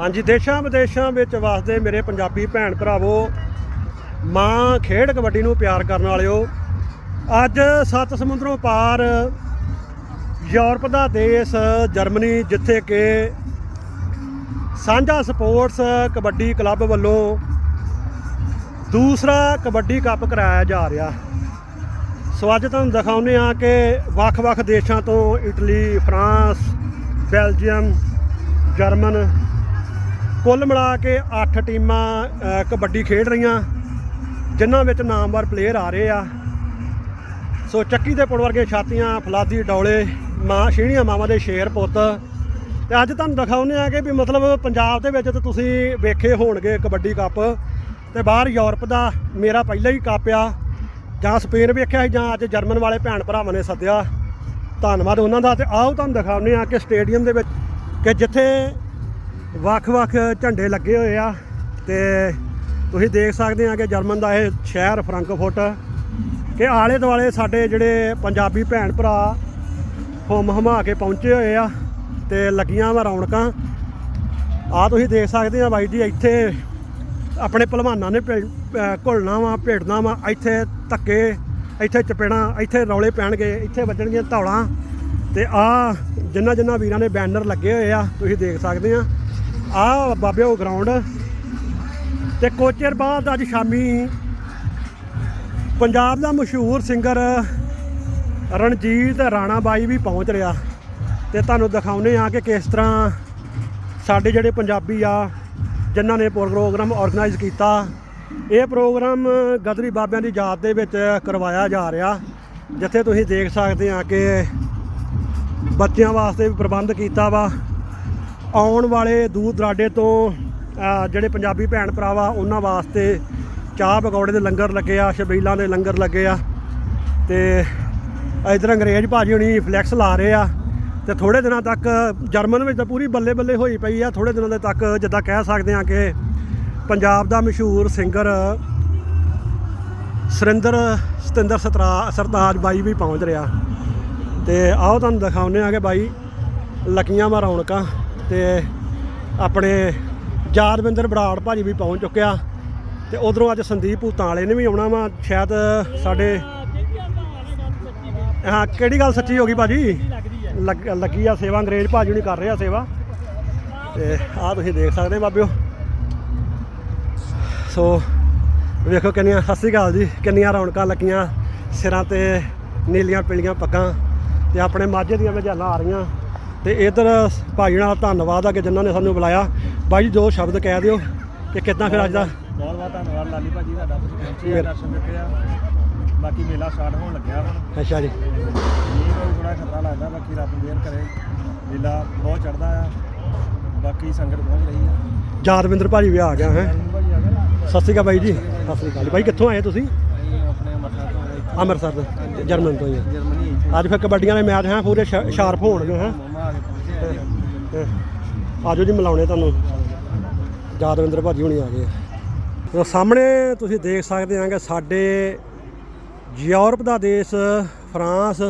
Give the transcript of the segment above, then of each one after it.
ਹਾਂਜੀ, ਦੇਸ਼ਾਂ ਵਿਦੇਸ਼ਾਂ ਵਿੱਚ ਵਸਦੇ ਮੇਰੇ ਪੰਜਾਬੀ ਭੈਣ ਭਰਾਵੋ, ਮਾਂ ਖੇਡ ਕਬੱਡੀ ਨੂੰ ਪਿਆਰ ਕਰਨ ਵਾਲਿਓ, ਅੱਜ ਸੱਤ ਸਮੁੰਦਰੋਂ ਪਾਰ ਯੂਰਪ ਦਾ ਦੇਸ਼, ਜਰਮਨੀ ਜਿੱਥੇ ਕਿ ਸਾਂਝਾ ਸਪੋਰਟਸ ਕਬੱਡੀ ਕਲੱਬ ਵੱਲੋਂ ਦੂਸਰਾ ਕਬੱਡੀ ਕੱਪ ਕਰਾਇਆ ਜਾ ਰਿਹਾ। ਸੋ ਅੱਜ ਤੁਹਾਨੂੰ ਦਿਖਾਉਂਦੇ ਆ ਕਿ ਵੱਖ-ਵੱਖ ਦੇਸ਼ਾਂ ਤੋਂ ਇਟਲੀ, ਫਰਾਂਸ, ਬੈਲਜੀਅਮ, ਜਰਮਨ ਕੁੱਲ ਮਿਲਾ ਕੇ 8 ਟੀਮਾਂ ਕਬੱਡੀ ਖੇਡ ਰਹੀਆਂ, ਜਿਨ੍ਹਾਂ ਵਿੱਚ ਨਾਮਵਰ ਪਲੇਅਰ ਆ ਰਹੇ ਆ। ਸੋ ਚੱਕੀ ਦੇ ਪੁਲ ਵਰਗੇ ਛਾਤੀਆਂ, ਫਲਾਦੀ, ਡੌਲੇ, ਮਾਂ ਛੀਣੀਆਂ ਮਾਵਾਂ ਦੇ ਸ਼ੇਰ ਪੁੱਤ। ਤੇ ਅੱਜ ਤੁਹਾਨੂੰ ਦਿਖਾਉਂਦੇ ਆ ਕਿ ਵੀ ਮਤਲਬ ਪੰਜਾਬ ਦੇ ਵਿੱਚ ਤਾਂ ਤੁਸੀਂ ਵੇਖੇ ਹੋਣਗੇ ਕਬੱਡੀ ਕੱਪ। ਤੇ ਬਾਹਰ ਯੂਰਪ ਦਾ ਮੇਰਾ ਪਹਿਲਾ ਹੀ ਕੱਪ ਆ, ਜਾਂ ਸਪੇਨ ਵੇਖਿਆ ਸੀ, ਜਾਂ ਅੱਜ ਜਰਮਨ ਵਾਲੇ ਭੈਣ ਭਰਾਵਾਂ ਨੇ ਸੱਦਿਆ। ਧੰਨਵਾਦ ਉਹਨਾਂ ਦਾ ਤੇ ਆਓ ਤੁਹਾਨੂੰ ਦਿਖਾਉਂਦੇ ਆ ਕਿ ਸਟੇਡੀਅਮ ਦੇ ਵਿੱਚ, ਕਿ ਜਿੱਥੇ ਵੱਖ-ਵੱਖ ਝੰਡੇ ਲੱਗੇ ਹੋਏ ਆ ਤੇ ਤੁਸੀਂ ਦੇਖ ਸਕਦੇ ਆ ਕਿ ਜਰਮਨ ਦਾ ਇਹ ਸ਼ਹਿਰ ਫਰੰਕਫੁਰਟ ਕਿ ਆਲੇ ਦੁਆਲੇ ਸਾਡੇ ਜਿਹੜੇ ਪੰਜਾਬੀ ਭੈਣ ਭਰਾ ਹੁਮ ਹਮਾ ਕੇ ਪਹੁੰਚੇ ਹੋਏ ਆ ਤੇ ਲੱਗੀਆਂ ਵਾ ਰੌਣਕਾਂ। ਆ ਤੁਸੀਂ ਦੇਖ ਸਕਦੇ ਆ ਬਾਈ ਜੀ, ਇੱਥੇ ਆਪਣੇ ਪਹਿਲਵਾਨਾਂ ਨੇ ਭਿ- ਘੁਲਣਾ ਵਾ ਭੇੜਨਾ ਵਾ, ਇੱਥੇ ਧੱਕੇ, ਇੱਥੇ ਚਪੇੜਾਂ, ਇੱਥੇ ਰੌਲੇ ਪੈਣਗੇ, ਇੱਥੇ ਵੱਜਣਗੀਆਂ ਧੌਲਾਂ ਤੇ ਆ ਜਿੰਨਾ ਜਿੰਨਾ ਵੀਰਾਂ ਨੇ ਬੈਨਰ ਲੱਗੇ ਹੋਏ ਆ, ਤੁਸੀਂ ਦੇਖ ਸਕਦੇ ਆ। ਆ ਬਾਬੇ ਉਹ ਗਰਾਊਂਡ ਤੇ ਕੋਚਰ ਬਾਅਦ ਅੱਜ ਸ਼ਾਮੀ ਪੰਜਾਬ ਦਾ ਮਸ਼ਹੂਰ ਸਿੰਗਰ ਰਣਜੀਤ ਰਾਣਾ ਬਾਈ ਵੀ ਪਹੁੰਚ ਰਿਹਾ ਤੇ ਤੁਹਾਨੂੰ ਦਿਖਾਉਨੇ ਆ ਕਿ ਕਿਸ ਤਰ੍ਹਾਂ ਸਾਡੇ ਜਿਹੜੇ ਪੰਜਾਬੀ ਆ, ਜਿਨ੍ਹਾਂ ਨੇ ਪ੍ਰੋਗਰਾਮ ਆਰਗੇਨਾਈਜ਼ ਕੀਤਾ, ਇਹ ਪ੍ਰੋਗਰਾਮ ਗਦਰੀ ਬਾਬਿਆਂ ਦੀ ਯਾਦ ਦੇ ਵਿੱਚ ਕਰਵਾਇਆ ਜਾ ਰਿਹਾ, ਜਿੱਥੇ ਤੁਸੀਂ ਦੇਖ ਸਕਦੇ ਆ ਕਿ ਬੱਚਿਆਂ ਵਾਸਤੇ ਵੀ ਪ੍ਰਬੰਧ ਕੀਤਾ ਵਾ। ਆਉਣ ਵਾਲੇ ਦੂਰ ਦਰਾਡੇ ਤੋਂ ਜਿਹੜੇ ਪੰਜਾਬੀ ਭੈਣ ਭਰਾਵਾ ਉਹਨਾਂ ਵਾਸਤੇ ਚਾਹ ਪਕੌੜੇ ਦੇ ਲੰਗਰ ਲੱਗੇ ਆ ਛਬੀਲਾਂ ਦੇ ਲੰਗਰ ਲੱਗੇ ਆ। ਤੇ ਇਧਰ ਅੰਗਰੇਜ਼ ਭਾਜੀ ਹੁਣੀ ਫਲੈਕਸ ਲਾ ਰਹੇ ਆ। ਤੇ ਥੋੜੇ ਦਿਨਾਂ ਤੱਕ ਜਰਮਨ ਵਿੱਚ ਤਾਂ ਪੂਰੀ ਬੱਲੇ ਬੱਲੇ ਹੋਈ ਪਈ ਆ। ਥੋੜੇ ਦਿਨਾਂ ਦੇ ਤੱਕ ਜਿੱਦਾਂ ਕਹਿ ਸਕਦੇ ਆ ਕਿ ਪੰਜਾਬ ਦਾ ਮਸ਼ਹੂਰ ਸਿੰਗਰ ਸੁਰਿੰਦਰ, ਸਤਿੰਦਰ ਸਤਰਾ, ਸਰਤਾਜ ਬਾਈ ਵੀ ਪਹੁੰਚ ਰਿਹਾ। ਤੇ ਆਓ ਤੁਹਾਨੂੰ ਦਿਖਾਉਂਦੇ ਆ ਕਿ ਬਾਈ ਲੱਗੀਆਂ ਵਾ ਰੌਣਕਾਂ। ਤੇ ਆਪਣੇ ਯਾਦਵਿੰਦਰ ਬਰਾੜ ਭਾਜੀ ਵੀ ਪਹੁੰਚ ਚੁੱਕਿਆ ਤੇ ਉਧਰੋਂ ਅੱਜ ਸੰਦੀਪ ਭੂਤਾਂ ਵਾਲੇ ਨੇ ਵੀ ਆਉਣਾ ਵਾ, ਸ਼ਾਇਦ ਸਾਡੇ ਹਾਂ, ਕਿਹੜੀ ਗੱਲ ਸੱਚੀ ਹੋ ਗਈ ਭਾਜੀ? ਲੱਗ- ਲੱਗੀ ਆ ਸੇਵਾ, ਅੰਗਰੇਜ਼ ਭਾਜੀ ਨਹੀਂ ਕਰ ਰਿਹਾ ਸੇਵਾ। ਤੇ ਆਹ ਤੁਸੀਂ ਦੇਖ ਸਕਦੇ ਹੋ ਬਾਬਿਓ। ਸੋ, ਵੇਖੋ ਕਿੰਨੀਆਂ, ਸਤਿ ਸ਼੍ਰੀ ਅਕਾਲ ਜੀ, ਕਿੰਨੀਆਂ ਰੌਣਕਾਂ ਲੱਗੀਆਂ ਸਿਰਾਂ ਤੇ, ਨੀਲੀਆਂ, ਪੀਲੀਆਂ ਪੱਗਾਂ ਤੇ ਆਪਣੇ ਮਾਝੇ ਦੀਆਂ ਮਝਾਲਾਂ ਆ ਰਹੀਆਂ। ਤੇ ਇਧਰ ਭਾਈ ਨਾਲ ਧੰਨਵਾਦ ਆ ਕਿ ਜਿਨ੍ਹਾਂ ਨੇ ਸਾਨੂੰ ਬੁਲਾਇਆ। ਬਾਈ ਜੀ ਦੋ ਸ਼ਬਦ ਕਹਿ ਦਿਓ ਕਿ ਕਿੱਦਾਂ ਫਿਰ ਅੱਜ ਦਾ? ਬਹੁਤ ਬਹੁਤ ਧੰਨਵਾਦ ਲਾਲੀ ਭਾਜੀ ਤੁਹਾਡਾ ਤੁਸੀਂ ਪਹੁੰਚੇ ਆ ਮੇਰਾ- ਦਰਸ਼ਨ ਦਿੱਤੇ ਆ। ਬਾਕੀ ਮੇਲਾ ਸਟਾਰਟ ਹੋਣ ਲੱਗਿਆ ਹੁਣ। ਅੱਛਾ ਜੀ। ਇਹ ਕੋਈ ਥੋੜਾ ਖਤਰਾ ਲੱਗਦਾ ਬਾਕੀ ਰੱਬ ਮਿਹਰ ਕਰੇ। ਮੇਲਾ ਬਹੁਤ ਚੜਦਾ ਆ। ਬਾਕੀ ਸੰਗਤ ਪਹੁੰਚ ਰਹੀ ਆ। ਯਾਦਵਿੰਦਰ ਭਾਜੀ ਵੀ ਆ ਗਿਆ ਹੈ? ਲਾਲੀ ਭਾਜੀ ਆ ਗਏ ਸਤਿ ਸ਼੍ਰੀ ਅਕਾਲ ਬਾਈ ਜੀ। ਸਤਿ ਸ਼੍ਰੀ ਅਕਾਲ। ਬਾਈ ਕਿੱਥੋਂ ਆਏ ਤੁਸੀਂ? ਅਸੀਂ ਆਪਣੇ ਤੋਂ ਇੱਥੇ ਅੰਮ੍ਰਿਤਸਰ ਤੋਂ ਜਰਮਨ ਤੋਂ ਹੀ ਆ। ਜਰਮਨੀ ਇੱਥੇ ਅੱਜ ਫਿਰ ਕਬੱਡੀਆਂ ਦੇ ਮੈਚ ਹੈ ਪੂਰੇ ਸ਼ਾ- ਸ਼ਾਰਪ ਹੋਣਗੇ ਹੈ? ਆਜੋ ਜੀ ਮਿਲਾਉਣੇ ਤੁਹਾਨੂੰ। ਯਾਦਵਿੰਦਰ ਭਾਜੀ ਹੁਣੀ ਆ ਗਏ ਸੋ ਸਾਹਮਣੇ ਤੁਸੀਂ ਦੇਖ ਸਕਦੇ ਆ ਕਿ ਸਾਡੇ ਯੂਰਪ ਦਾ ਦੇਸ਼ ਫਰਾਂਸ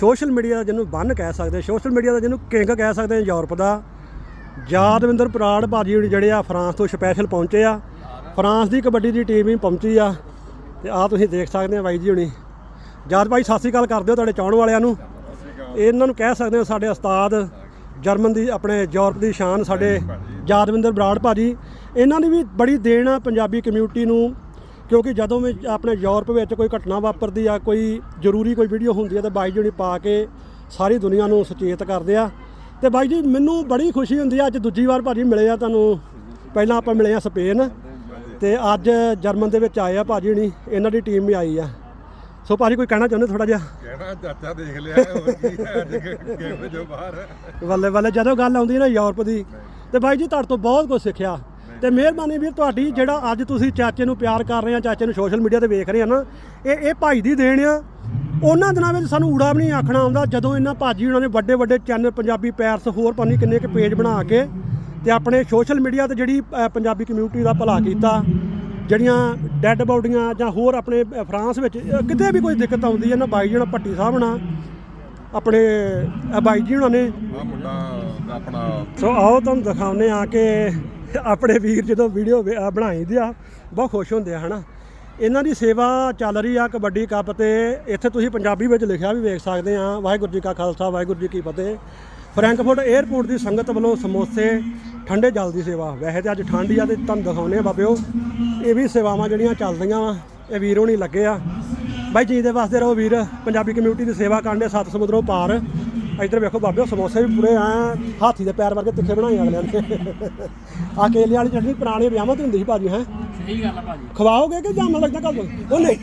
ਸੋਸ਼ਲ ਮੀਡੀਆ ਦਾ ਜਿਹਨੂੰ ਬੰਨ ਕਹਿ ਸਕਦੇ ਸੋਸ਼ਲ ਮੀਡੀਆ ਦਾ ਜਿਹਨੂੰ ਕਿੰਗ ਕਹਿ ਸਕਦੇ ਆ ਯੂਰਪ ਦਾ। ਯਾਦਵਿੰਦਰ ਪ੍ਰਾੜ ਭਾਜੀ ਹੁਣੀ ਜਿਹੜੇ ਆ ਫਰਾਂਸ ਤੋਂ ਸਪੈਸ਼ਲ ਪਹੁੰਚੇ ਆ। ਫਰਾਂਸ ਦੀ ਕਬੱਡੀ ਦੀ ਟੀਮ ਵੀ ਪਹੁੰਚੀ ਆ। ਤੇ ਆ ਤੁਸੀਂ ਦੇਖ ਸਕਦੇ ਆ ਬਾਈ ਜੀ ਹੁਣੀ। ਯਾਦ ਭਾਈ ਸਤਿ ਸ਼੍ਰੀ ਅਕਾਲ ਕਰ ਦਿਓ ਤੁਹਾਡੇ ਚਾਹਣ ਵਾਲਿਆਂ ਨੂੰ। ਇਹਨਾਂ ਨੂੰ ਕਹਿ ਸਕਦੇ ਹੋ ਸਾਡੇ ਉਸਤਾਦ ਜਰਮਨ ਦੀ ਆਪਣੇ ਯੂਰਪ ਦੀ ਸ਼ਾਨ ਸਾਡੇ ਯਾਦਵਿੰਦਰ ਬਰਾੜ ਭਾਜੀ ਇਹਨਾਂ ਦੀ ਵੀ ਬੜੀ ਦੇਣ ਆ ਪੰਜਾਬੀ ਕਮਿਊਨਿਟੀ ਨੂੰ ਕਿਉਂਕਿ ਜਦੋਂ ਵੀ ਆਪਣੇ ਯੂਰਪ ਵਿੱਚ ਕੋਈ ਘਟਨਾ ਵਾਪਰਦੀ ਆ ਕੋਈ ਜ਼ਰੂਰੀ ਕੋਈ ਵੀਡੀਓ ਹੁੰਦੀ ਆ ਤਾਂ ਬਾਈ ਜੀ ਪਾ ਕੇ ਸਾਰੀ ਦੁਨੀਆ ਨੂੰ ਸੁਚੇਤ ਕਰਦੇ ਆ। ਤੇ ਬਾਈ ਜੀ ਮੈਨੂੰ ਬੜੀ ਖੁਸ਼ੀ ਹੁੰਦੀ ਆ ਅੱਜ ਦੂਜੀ ਵਾਰ ਭਾਜੀ ਮਿਲੇ ਆ ਤੁਹਾਨੂੰ। ਪਹਿਲਾਂ ਆਪਾਂ ਮਿਲੇ ਆ ਸਪੇਨ ਤੇ ਅੱਜ ਜਰਮਨ ਦੇ ਵਿੱਚ ਆਏ ਆ ਭਾਜੀ ਹੁਣੀ ਇਹਨਾਂ ਦੀ ਟੀਮ ਵੀ ਆਈ ਆ। ਸੋ ਭਾਜੀ ਕੋਈ ਕਹਿਣਾ ਚਾਹੁੰਦੇ ਥੋੜਾ ਜਿਹਾ? ਕਹਿਣਾ ਚਾਚਾ ਦੇਖ ਲਿਆ ਹੋਰ ਕੀ ਹੈ ਅੱਜ ਗੇਮ ਜੋ ਬਾਹਰ ਬੱਲੇ ਬੱਲੇ ਜਦੋਂ ਗੱਲ ਆਉਂਦੀ ਨਾ ਯੂਰਪ ਦੀ ਤੇ ਬਾਈ ਜੀ ਤੁਹਾਡੇ ਤੋਂ ਬਹੁਤ ਕੁਝ ਸਿੱਖਿਆ। ਤੇ ਮਿਹਰਬਾਨੀ ਵੀਰ ਤੁਹਾਡੀ ਜਿਹੜਾ ਅੱਜ ਤੁਸੀਂ ਚਾਚੇ ਨੂੰ ਪਿਆਰ ਕਰ ਰਹੇ ਆ ਚਾਚੇ ਨੂੰ ਸੋਸ਼ਲ ਮੀਡੀਆ ਤੇ ਵੇਖ ਰਹੇ ਆ ਨਾ ਇਹ ਇਹ ਭਾਈ ਦੀ ਦੇਣ ਆ। ਉਹਨਾਂ ਦਿਨਾਂ ਵਿੱਚ ਸਾਨੂੰ ਊੜਾ ਵੀ ਨਹੀਂ ਆਖਣਾ ਆਉਂਦਾ ਜਦੋਂ ਇਹਨਾਂ ਭਾਜੀ ਉਹਨਾਂ ਨੇ ਵੱਡੇ ਵੱਡੇ ਚੈਨਲ ਪੰਜਾਬੀ ਪੈਰਸ ਹੋਰ ਨਹੀਂ ਕਿੰਨੇ ਕੁ ਪੇਜ ਬਣਾ ਕੇ ਤੇ ਆਪਣੇ ਸੋਸ਼ਲ ਮੀਡੀਆ ਤੇ ਜਿਹੜੀ ਪੰਜਾਬੀ ਕਮਿਊਨਿਟੀ ਦਾ ਭਲਾ ਕੀਤਾ। ਜਿਹੜੀਆਂ ਡੈੱਡ ਬਾਡੀਆਂ ਜਾਂ ਹੋਰ ਆਪਣੇ ਫਰਾਂਸ ਵਿੱਚ ਕਿਤੇ ਵੀ ਕੋਈ ਦਿੱਕਤ ਆਉਂਦੀ ਹੈ ਨਾ ਬਾਈ ਜੀ ਨਾਲ ਭੱਟੀ ਸਾਹਿਬ ਨਾਲ ਆਪਣੇ ਬਾਈ ਜੀ ਉਹਨਾਂ ਨੇ। ਆ ਮੁੰਡਾ ਆਪਣਾ ਸੋ ਆਓ ਤੁਹਾਨੂੰ ਦਿਖਾਉਂਦੇ ਆ ਕਿ ਆਪਣੇ ਵੀਰ ਜਦੋਂ ਵੀਡੀਓ ਬਣਾਈ ਦੀ ਆ ਬਹੁਤ ਖੁਸ਼ ਹੁੰਦੇ ਆ ਹਨਾ। ਇਹਨਾਂ ਦੀ ਸੇਵਾ ਚੱਲ ਰਹੀ ਆ ਕਬੱਡੀ ਕੱਪ ਤੇ। ਇੱਥੇ ਤੁਸੀਂ ਪੰਜਾਬੀ ਵਿੱਚ ਲਿਖਿਆ ਵੀ ਵੇਖ ਸਕਦੇ ਆ। ਵਾਹਿਗੁਰੂ ਜੀ ਕਾ ਖਾਲਸਾ ਵਾਹਿਗੁਰੂ ਜੀ ਕੀ ਫਤਿਹ। ਫਰੈਂਕਫਰਟ 에ਅਰਪੋਰਟ ਦੀ ਸੰਗਤ ਵੱਲੋਂ ਸਮੋਸੇ ਠੰਡੇ ਜਲ ਦੀ ਸੇਵਾ। ਵੈਸੇ ਤੇ ਅੱਜ ਠੰਡ ਹੀ ਆ ਤੇ ਤੁਹਾਨੂੰ ਦਿਖਾਉਂਦੇ ਆ ਬਾਬਿਓ ਇਹ ਵੀ ਸੇਵਾਵਾਂ ਜਿਹੜੀਆਂ ਚੱਲਦੀਆਂ ਵਾ ਇਹ ਵੀਰੋਂ ਨਹੀਂ ਲੱਗੇ ਆ। ਬਾਈ ਜੀ ਦੇ ਵਾਸਤੇ ਰਹੋ ਵੀਰ ਪੰਜਾਬੀ ਕਮਿਊਨਿਟੀ ਦੀ ਸੇਵਾ ਕਰਨ ਦੇ ਸੱਤ ਸਮੁੰਦਰੋਂ ਪਾਰ। ਇੱਧਰ ਵੇਖੋ ਬਾਬਿਓ ਸਮੋਸੇ ਵੀ ਪੂਰੇ ਐ ਹਾਥੀ ਦੇ ਪੈਰ ਵਰਗੇ ਤਿੱਖੇ ਬਣਾਏ ਅਗਲਿਆਂ ਨੇ। ਆ ਕੇਲੇ ਵਾਲੀ ਚਟਨੀ ਪੁਰਾਣੀ ਵਿਆਹਾਂ ਤੇ ਹੁੰਦੀ ਸੀ ਭਾਜੀ ਹੈ? ਸਹੀ ਗੱਲ ਆ ਭਾਜੀ। ਖਵਾਓਗੇ ਕਿ ਜਾਮਾ ਲੱਗਦਾ ਕੱਲ ਉਹ ਨਹੀਂ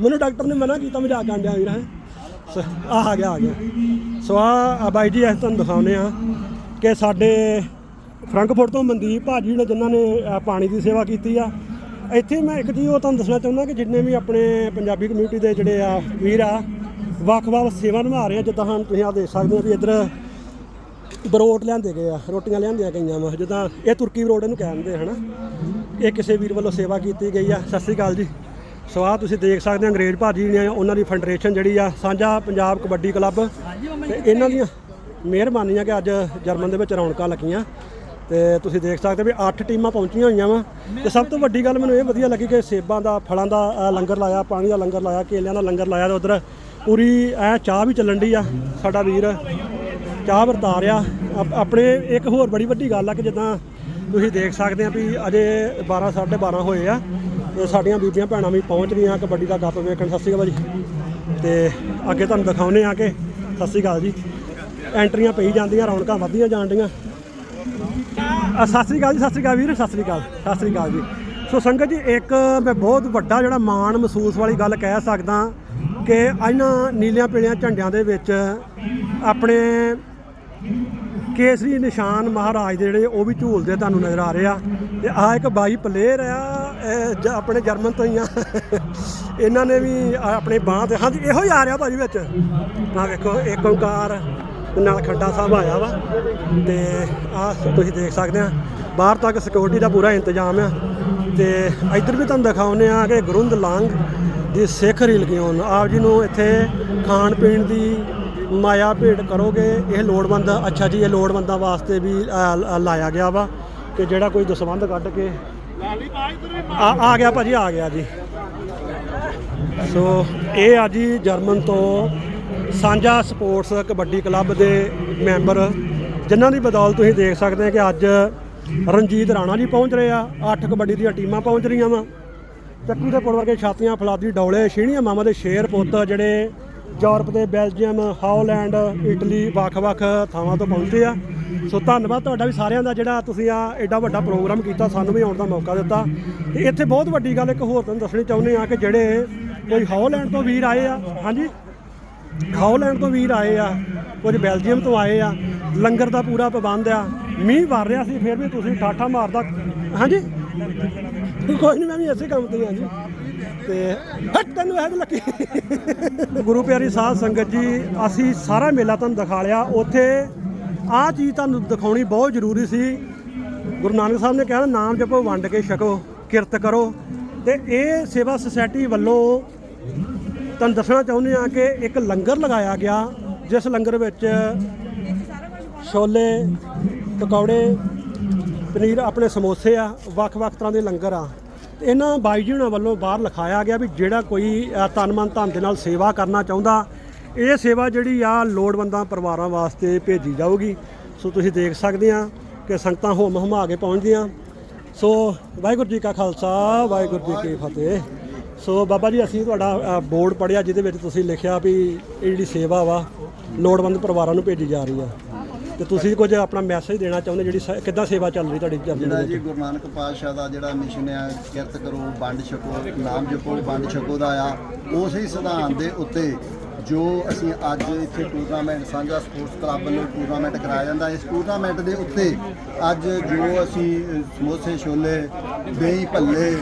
ਮੈਨੂੰ ਡਾਕਟਰ ਨੇ ਮਨਾ ਕੀਤਾ ਮਜ਼ਾਕ ਕਰਨ ਡਿਆ ਵੀਰ ਹੈ? ਆ ਆ ਗਿਆ ਆ ਗਿਆ। ਸੋ ਆ ਆ ਬਾਈ ਜੀ ਅਸੀਂ ਤੁਹਾਨੂੰ ਦਿਖਾਉਂਦੇ ਆ ਕਿ ਸਾਡੇ ਫਰੰਕਫੁਰਟ ਤੋਂ ਮਨਦੀਪ ਭਾਜੀ ਨੇ ਜਿਨ੍ਹਾਂ ਨੇ ਪਾਣੀ ਦੀ ਸੇਵਾ ਕੀਤੀ ਆ। ਇੱਥੇ ਮੈਂ ਇੱਕ ਚੀਜ਼ ਉਹ ਤੁਹਾਨੂੰ ਦੱਸਣਾ ਚਾਹੁੰਦਾ ਕਿ ਜਿੰਨੇ ਵੀ ਆਪਣੇ ਪੰਜਾਬੀ ਕਮਿਊਨਿਟੀ ਦੇ ਜਿਹੜੇ ਆ ਵੀਰ ਆ, ਵੱਖ-ਵੱਖ ਸੇਵਾ ਨਿਭਾ ਰਹੇ ਆ, ਜਿੱਦਾਂ ਹੁਣ ਤੁਸੀਂ ਆ ਦੇਖ ਸਕਦੇ ਹੋ ਵੀ ਇੱਧਰ ਬਰੋਟ ਲਿਆਂਦੇ ਗਏ ਆ, ਰੋਟੀਆਂ ਲਿਆਂਦੀਆਂ ਗਈਆਂ ਵਾ, ਜਿੱਦਾਂ ਇਹ ਤੁਰਕੀ ਬਰੋਟ ਇਹਨੂੰ ਕਹਿੰਦੇ ਹਨਾ। ਇਹ ਕਿਸੇ ਵੀਰ ਵੱਲੋਂ ਸੇਵਾ ਕੀਤੀ ਗਈ ਆ। ਸਤਿ ਸ੍ਰੀ ਅਕਾਲ ਜੀ। ਸੋ ਆਹ ਤੁਸੀਂ ਦੇਖ ਸਕਦੇ ਹੋ ਅੰਗਰੇਜ਼ ਭਾਜੀ ਨੇ, ਉਹਨਾਂ ਦੀ ਫੈਡਰੇਸ਼ਨ ਜਿਹੜੀ ਆ, ਸਾਂਝਾ ਪੰਜਾਬ ਕਬੱਡੀ ਕਲੱਬ ਤੇ ਇਹਨਾਂ ਦੀਆਂ ਮਿਹਰਬਾਨੀਆਂ ਕਿ ਅੱਜ ਜਰਮਨ ਦੇ ਵਿੱਚ ਰੌਣਕਾਂ ਲੱਗੀਆਂ। ਤੇ ਤੁਸੀਂ ਦੇਖ ਸਕਦੇ ਵੀ 8 ਟੀਮਾਂ ਪਹੁੰਚੀਆਂ ਹੋਈਆਂ ਵਾ। ਤੇ ਸਭ ਤੋਂ ਵੱਡੀ ਗੱਲ ਮੈਨੂੰ ਇਹ ਵਧੀਆ ਲੱਗੀ ਕਿ ਸੇਬਾਂ ਦਾ, ਫਲਾਂ ਦਾ ਲੰਗਰ ਲਾਇਆ, ਪਾਣੀ ਦਾ ਲੰਗਰ ਲਾਇਆ, ਕੇਲਿਆਂ ਦਾ ਲੰਗਰ ਲਾਇਆ ਤੇ ਉਧਰ ਪੂਰੀ ਐ ਚਾਹ ਵੀ ਚੱਲਣ ਦੀ ਆ, ਸਾਡਾ ਵੀਰ ਚਾਹ ਵਰਤਾ ਰਿਹਾ। ਆਪਣੇ ਇੱਕ ਹੋਰ ਬੜੀ ਵੱਡੀ ਗੱਲ ਆ ਕਿ ਜਿੱਦਾਂ ਤੁਸੀਂ ਦੇਖ ਸਕਦੇ ਆ ਵੀ ਅਜੇ 12 12:30 ਹੋਏ ਆ ਤੇ ਸਾਡੀਆਂ ਬੀਬੀਆਂ ਭੈਣਾਂ ਵੀ ਪਹੁੰਚ ਰਹੀਆਂ ਕਬੱਡੀ ਦਾ ਗੱਪ ਵੇਖਣ। ਸਤਿ ਸ਼੍ਰੀ ਅਕਾਲ ਜੀ। ਤੇ ਅੱਗੇ ਤੁਹਾਨੂੰ ਦਿਖਾਉਨੇ ਆ ਕਿ ਸਤਿ ਸ਼੍ਰੀ ਅਕਾਲ ਜੀ। ਐਂਟਰੀਆਂ ਪਈ ਜਾਂਦੀਆਂ, ਰੌਣਕਾਂ ਵੱਧਦੀਆਂ ਜਾਂਦੀਆਂ ਅ, ਸਤਿ ਸ੍ਰੀ ਅਕਾਲ ਜੀ ਸਤਿ ਸ੍ਰੀ ਅਕਾਲ ਵੀਰ ਸਤਿ ਸ੍ਰੀ ਅਕਾਲ ਸਤਿ ਸ੍ਰੀ ਅਕਾਲ ਜੀ। ਸੋ ਸੰਗਤ ਜੀ ਇੱਕ ਮੈਂ ਬਹੁਤ ਵੱਡਾ ਜਿਹੜਾ ਮਾਣ ਮਹਿਸੂਸ ਵਾਲੀ ਗੱਲ ਕਹਿ ਸਕਦਾ ਕਿ ਇਹਨਾਂ ਨੀਲਿਆਂ ਪੀਲੀਆਂ ਝੰਡਿਆਂ ਦੇ ਵਿੱਚ ਆਪਣੇ ਕੇਸਰੀ ਨਿਸ਼ਾਨ ਮਹਾਰਾਜ ਦੇ ਜਿਹੜੇ ਉਹ ਵੀ ਝੂਲਦੇ ਤੁਹਾਨੂੰ ਨਜ਼ਰ ਆ ਰਹੇ ਆ। ਤੇ ਆ ਇੱਕ ਬਾਈ ਪਲੇਅਰ ਆ ਇਹ ਜ- ਆਪਣੇ ਜਰਮਨ ਤੋਂ ਹੀ ਆ। ਇਹਨਾਂ ਨੇ ਵੀ ਆ ਆਪਣੇ ਬਾਹ ਤੇ ਹਾਂਜੀ ਇਹੋ ਹੀ ਆ ਰਿਹਾ ਭਾਜੀ ਵਿੱਚ। ਆ ਵੇਖੋ ਇੱਕ ਓਂਕਾਰ। ਨਾਲ ਖੱਡਾ ਸਾਹਿਬ ਆਇਆ ਵਾ ਤੇ ਆ ਤੁਸੀਂ ਦੇਖ ਸਕਦੇ ਆ, ਬਾਹਰ ਤੱਕ ਸਿਕਿਉਰਿਟੀ ਦਾ ਪੂਰਾ ਇੰਤਜ਼ਾਮ ਆ ਤੇ ਇੱਧਰ ਵੀ ਤੁਹਾਨੂੰ ਦਿਖਾਉਂਦੇ ਆ ਕਿ ਗੁਰੁੰਦ ਲਾਂਗ ਦੀ ਸਿੱਖ ਰਿਲਗਿਓਨ ਆਪ ਜੀ ਨੂੰ ਇੱਥੇ ਖਾਣ ਪੀਣ ਦੀ ਮਾਇਆ ਭੇਟ ਕਰੋਗੇ, ਇਹ ਲੋੜਵੰਦ, ਅੱਛਾ ਜੀ, ਇਹ ਲੋੜਵੰਦਾਂ ਵਾਸਤੇ ਵੀ ਲ- ਲਾਇਆ ਗਿਆ ਵਾ ਕਿ ਜਿਹੜਾ ਕੋਈ ਦਸਵੰਧ ਕੱਢ ਕੇ ਆ ਆ ਗਿਆ ਭਾਜੀ, ਆ ਗਿਆ ਜੀ। ਸੋ ਇਹ ਆ ਜੀ ਜਰਮਨ ਤੋਂ ਸਾਂਝਾ ਸਪੋਰਟਸ ਕਬੱਡੀ ਕਲੱਬ ਦੇ ਮੈਂਬਰ, ਜਿਨ੍ਹਾਂ ਦੀ ਬਦੌਲਤ ਤੁਸੀਂ ਦੇਖ ਸਕਦੇ ਆ ਕਿ ਅੱਜ ਰਣਜੀਤ ਰਾਣਾ ਜੀ ਪਹੁੰਚ ਰਹੇ ਆ। ਅੱਠ ਕਬੱਡੀ ਦੀਆਂ ਟੀਮਾਂ ਪਹੁੰਚ ਰਹੀਆਂ ਵਾ। ਚੱਕੂ ਦੇ ਪੁਲ ਵਰਗੇ ਛਾਤੀਆਂ, ਫਲਾਦੀ ਡੌਲੇ ਛੀਣੀਆਂ ਮਾਮਾ ਦੇ ਸ਼ੇਰ ਪੁੱਤ ਜਿਹੜੇ ਯੂਰਪ ਦੇ ਬੈਲਜੀਅਮ, ਹਾਲੈਂਡ, ਇਟਲੀ ਵੱਖ-ਵੱਖ ਥਾਵਾਂ ਤੋਂ ਪਹੁੰਚੇ ਆ। ਸੋ ਧੰਨਵਾਦ ਤੁਹਾਡਾ ਵੀ ਸਾਰਿਆਂ ਦਾ ਜਿਹੜਾ ਤੁਸੀਂ ਆ ਐਡਾ ਵੱਡਾ ਪ੍ਰੋਗਰਾਮ ਕੀਤਾ, ਸਾਨੂੰ ਵੀ ਆਉਣ ਦਾ ਮੌਕਾ ਦਿੱਤਾ। ਤੇ ਇੱਥੇ ਬਹੁਤ ਵੱਡੀ ਗੱਲ ਇੱਕ ਹੋਰ ਤੁਹਾਨੂੰ ਦੱਸਣੀ ਚਾਹੁੰਦੇ ਆ ਕਿ ਜਿਹੜੇ ਕੋਈ ਹਾਲੈਂਡ ਤੋਂ ਵੀਰ ਆਏ ਆ। ਹਾਂਜੀ? ਹਾਲੈਂਡ ਤੋਂ ਵੀਰ ਆਏ ਆ, ਕੁਝ ਬੈਲਜੀਅਮ ਤੋਂ ਆਏ ਆ, ਲੰਗਰ ਦਾ ਪੂਰਾ ਪ੍ਰਬੰਧ ਆ, ਮੀਂਹ ਵਰ ਰਿਹਾ ਸੀ, ਫਿਰ ਵੀ ਤੁਸੀਂ ਠਾਠਾ ਮਾਰਦਾ, ਹਾਂਜੀ? ਕੋਈ ਨਹੀਂ ਮੈਂ ਵੀ ਇਸੇ ਕੰਮ ਤੇ ਹਾਂ ਜੀ। ਤੇ ਹਟ, ਤੈਨੂੰ ਇਹ ਲੱਗੀ। ਗੁਰੂ ਪਿਆਰੀ ਸਾਧ ਸੰਗਤ ਜੀ, ਅਸੀਂ ਸਾਰਾ ਮੇਲਾ ਤੁਹਾਨੂੰ ਦਿਖਾ ਲਿਆ। ਉੱਥੇ ਆਹ ਚੀਜ਼ ਤੁਹਾਨੂੰ ਦਿਖਾਉਣੀ ਬਹੁਤ ਜ਼ਰੂਰੀ ਸੀ। ਗੁਰੂ ਨਾਨਕ ਸਾਹਿਬ ਨੇ ਕਿਹਾ, ਨਾਮ ਜਪੋ, ਵੰਡ ਕੇ ਛਕੋ, ਕਿਰਤ ਕਰੋ। ਤੇ ਇਹ ਸੇਵਾ ਸੁਸਾਇਟੀ ਵੱਲੋਂ ਤੁਹਾਨੂੰ ਦੱਸਣਾ ਚਾਹੁੰਦੇ ਆ ਕਿ ਇੱਕ ਲੰਗਰ ਲਗਾਇਆ ਗਿਆ ਜਿਸ ਲੰਗਰ ਵਿੱਚ ਛੋਲੇ ਪਕੌੜੇ ਪਨੀਰ ਆਪਣੇ ਸਮੋਸੇ ਆ ਵੱਖ-ਵੱਖ ਤਰ੍ਹਾਂ ਦੇ ਲੰਗਰ ਆ। ਤੇ ਇਹਨਾਂ ਬਾਈ ਜੀ ਹੁਣਾਂ ਵੱਲੋਂ ਬਾਹਰ ਲਿਖਾਇਆ ਗਿਆ ਵੀ ਜਿਹੜਾ ਕੋਈ ਅ, ਤਨ ਮਨ ਧਨ ਦੇ ਨਾਲ ਸੇਵਾ ਕਰਨਾ ਚਾਹੁੰਦਾ ਇਹ ਸੇਵਾ ਜਿਹੜੀ ਆ ਲੋੜਵੰਦਾਂ ਪਰਿਵਾਰਾਂ ਵਾਸਤੇ ਭੇਜੀ ਜਾਊਗੀ। ਸੋ ਤੁਸੀਂ ਦੇਖ ਸਕਦੇ ਆ ਕਿ ਸੰਗਤਾਂ ਹੋਮ ਹਮਾ ਕੇ ਪਹੁੰਚਦੀਆਂ। ਸੋ ਵਾਹਿਗੁਰੂ ਜੀ ਕਾ ਖਾਲਸਾ ਵਾਹਿਗੁਰੂ ਜੀ ਕੀ ਫਤਿਹ। ਸੋ ਬਾਬਾ ਜੀ ਅਸੀਂ ਤੁਹਾਡਾ ਬੋਰਡ ਪੜਿਆ ਜਿਹਦੇ ਵਿੱਚ ਤੁਸੀਂ ਲਿਖਿਆ ਵੀ ਇਹ ਜਿਹੜੀ ਸੇਵਾ ਵਾ ਲੋੜਵੰਦ ਪਰਿਵਾਰਾਂ ਨੂੰ ਭੇਜੀ ਜਾ ਰਹੀ ਆ। ਤੇ ਤੁਸੀਂ ਕੁਝ ਆਪਣਾ ਮੈਸੇਜ ਦੇਣਾ ਚਾਹੁੰਦੇ ਜਿਹੜੀ ਸ- ਕਿੱਦਾਂ ਸੇਵਾ ਚੱਲ ਰਹੀ ਤੁਹਾਡੀ ਜਿਹੜਾ ਦੇ ਜੀ ਵਿੱਚ ਗੁਰੂ ਨਾਨਕ ਪਾਤਸ਼ਾਹ ਦਾ ਜਿਹੜਾ ਮਿਸ਼ਨ ਆ ਕਿਰਤ ਕਰੋ ਵੰਡ ਛਕੋ ਨਾਮ ਜਪੋ ਵੰਡ ਛਕੋ ਦਾ ਆ ਉਸੇ ਸਿਧਾਂਤ ਦੇ ਉੱਤੇ ਜੋ ਅਸੀਂ ਅੱਜ ਇੱਥੇ ਟੂਰਨਾਮੈਂਟ ਸਾਂਝਾ ਸਪੋਰਟਸ ਕਲੱਬ ਵੱਲੋਂ ਟੂਰਨਾਮੈਂਟ ਕਰਾਇਆ ਜਾਂਦਾ ਇਸ ਟੂਰਨਾਮੈਂਟ ਦੇ ਉੱਤੇ ਅੱਜ ਜੋ ਅਸੀਂ ਅ, ਸਮੋਸੇ ਛੋਲੇ ਦਹੀਂ ਭੱਲੇ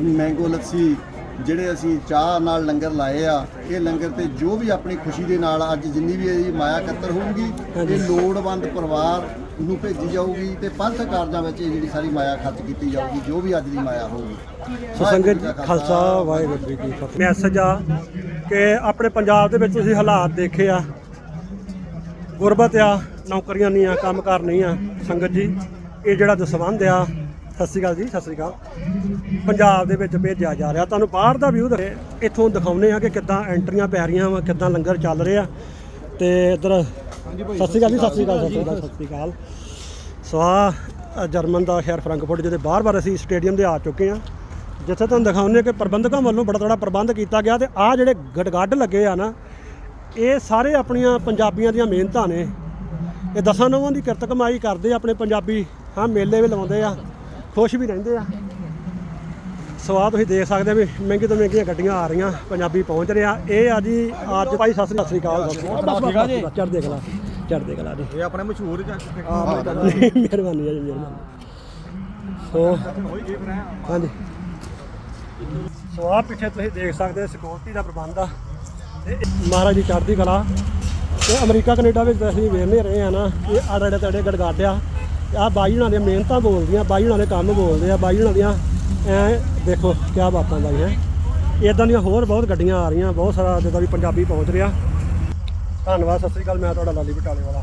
ਮੈਂਗੋ ਲੱਸੀ ਜਿਹੜੇ ਅਸੀਂ ਚਾਹ ਨਾਲ ਲੰਗਰ ਲਾਏ ਆ ਇਹ ਲੰਗਰ ਤੇ ਜੋ ਵੀ ਆਪਣੀ ਖੁਸ਼ੀ ਦੇ ਨਾਲ ਅੱਜ ਜਿੰਨੀ ਵੀ ਇਹਦੀ ਮਾਇਆ ਇਕੱਤਰ ਹੋਊਗੀ ਇਹ ਲੋੜਵੰਦ ਪਰਿਵਾਰ ਨੂੰ ਭੇਜੀ ਜਾਊਗੀ ਤੇ ਪੰਥ ਕਾਰਜਾਂ ਵਿੱਚ ਇਹ ਜਿਹੜੀ ਸਾਰੀ ਮਾਇਆ ਖਰਚ ਕੀਤੀ ਜਾਊਗੀ ਜੋ ਵੀ ਅੱਜ ਦੀ ਮਾਇਆ ਹੋਊਗੀ। ਸੋ ਸੰਗਤ ਜੀ, ਖਾਲਸਾ। ਵਾਹਿਗੁਰੂ ਜੀ ਕੀ ਫਤਿਹ। ਮੈਸੇਜ ਆ ਕਿ ਆਪਣੇ ਪੰਜਾਬ ਦੇ ਵਿੱਚ ਤੁਸੀਂ ਹਾਲਾਤ ਦੇਖੇ ਆ। ਗੁਰਬਤ ਆ ਨੌਕਰੀਆਂ ਨਹੀਂ ਆ ਕੰਮਕਾਰ ਨਹੀਂ ਆ। ਸੰਗਤ ਜੀ ਇਹ ਜਿਹੜਾ ਦਸਵੰਧ ਆ ਸਤਿ ਸ਼੍ਰੀ ਅਕਾਲ ਜੀ ਸਤਿ ਸ਼੍ਰੀ ਅਕਾਲ। ਪੰਜਾਬ ਦੇ ਵਿੱਚ ਭੇਜਿਆ ਜਾ ਰਿਹਾ। ਤੁਹਾਨੂੰ ਬਾਹਰ ਦਾ ਵਿਊ ਇੱਥੋਂ ਦਿਖਾਉਨੇ ਆ ਕਿ ਕਿੱਦਾਂ ਐਂਟਰੀਆਂ ਪੈ ਰਹੀਆਂ ਵਾ ਕਿੱਦਾਂ ਲੰਗਰ ਚੱਲ ਰਿਹਾ। ਤੇ ਇਧਰ ਸਤਿ ਸ਼੍ਰੀ ਅਕਾਲ ਜੀ ਸਤਿ ਸ਼੍ਰੀ ਅਕਾਲ ਸਤਿ ਸ਼੍ਰੀ ਅਕਾਲ ਸਤਿ ਸ਼੍ਰੀ ਅਕਾਲ। ਸੋ ਆਹ ਜਰਮਨ ਦਾ ਸ਼ਹਿਰ ਫਰੈਂਕਫਰਟ ਜਿਹਦੇ ਬਾਰ-ਬਾਰ ਅਸੀਂ ਸਟੇਡੀਅਮ ਦੇ ਆ ਚੁੱਕੇ ਆ ਜਿੱਥੇ ਤੁਹਾਨੂੰ ਦਿਖਾਉਂਦੇ ਕਿ ਪ੍ਰਬੰਧਕਾਂ ਵੱਲੋਂ ਬੜਾ ਤੜਾ ਪ੍ਰਬੰਧ ਕੀਤਾ ਗਿਆ ਤੇ ਆਹ ਜਿਹੜੇ ਗੜਗੱਡ ਲੱਗੇ ਆ ਨਾ ਇਹ ਸਾਰੇ ਆਪਣੀਆਂ ਪੰਜਾਬੀਆਂ ਦੀਆਂ ਮਿਹਨਤਾਂ ਨੇ। ਇਹ ਦਸਾਂ ਨੌਵਾਂ ਦੀ ਕਿਰਤ ਕਮਾਈ ਕਰਦੇ ਆ ਆਪਣੇ ਪੰਜਾਬੀ ਹਾਂ ਮੇਲੇ ਵੀ ਲਾਉਂਦੇ ਆ। ਖੁਸ਼ ਵੀ ਰਹਿੰਦੇ ਆ। ਸੋ ਤੁਸੀਂ ਦੇਖ ਸਕਦੇ ਆ ਵੀ ਮਹਿੰਗੀ ਤੋਂ ਮਹਿੰਗੀਆਂ ਗੱਡੀਆਂ ਆ ਰਹੀਆਂ ਪੰਜਾਬੀ ਪਹੁੰਚ ਰਿਹਾ। ਇਹ ਆ ਜੀ ਅੱਜ ਭਾਈ ਸਤਿ ਸ੍ਰੀ ਅਕਾਲ ਚੜ੍ਹਦੇ ਕਲਾ ਚੜ੍ਹਦੇ ਕਲਾ ਜੀ? ਇਹ ਆਪਣੇ ਮਸ਼ਹੂਰ ਮਿਹਰਬਾਨੀ ਹੈ। ਜੀ। ਮਿਹਰਬਾਨੀ ਸੋ ਹਾਂਜੀ। ਸੋ ਆ ਪਿੱਛੇ ਤੁਸੀਂ ਦੇਖ ਸਕਦੇ ਸਿਕਿਉਰਿਟੀ ਦਾ ਪ੍ਰਬੰਧ ਆ। ਤੇ ਮਹਾਰਾਜ ਦੀ ਚੜ੍ਹਦੀ ਕਲਾ। ਤੇ ਅਮਰੀਕਾ ਕੈਨੇਡਾ ਵਿੱਚ ਅਸੀਂ ਵੇਖਦੇ ਰਹੇ ਆ ਨਾ। ਇਹ ਆੜੇ ਤੜੇ ਗੜਗਾਡਿਆ ਆ ਬਾਈ ਹੁਣਾਂ ਦੀਆਂ ਮਿਹਨਤਾਂ ਬੋਲਦੀਆਂ, ਬਾਈ ਹੁਣਾਂ ਦੇ ਕੰਮ ਬੋਲਦੇ ਆ, ਬਾਈ ਹੁਣਾਂ ਦੀਆਂ, ਐ ਦੇਖੋ ਕਿਆ ਬਾਤਾਂ ਬਾਈ, ਹੈ। ਇਦਾਂ ਦੀਆਂ ਹੋਰ ਬਹੁਤ ਗੱਡੀਆਂ ਆ ਰਹੀਆਂ, ਬਹੁਤ ਸਾਰਾ ਜਿੱਦਾਂ ਵੀ ਪੰਜਾਬੀ ਪਹੁੰਚ ਰਿਹਾ। ਧੰਨਵਾਦ, ਸਤਿ ਸ੍ਰੀ ਅਕਾਲ, ਮੈਂ ਤੁਹਾਡਾ ਲਾਲੀ ਬਟਾਲੇ ਵਾਲਾ।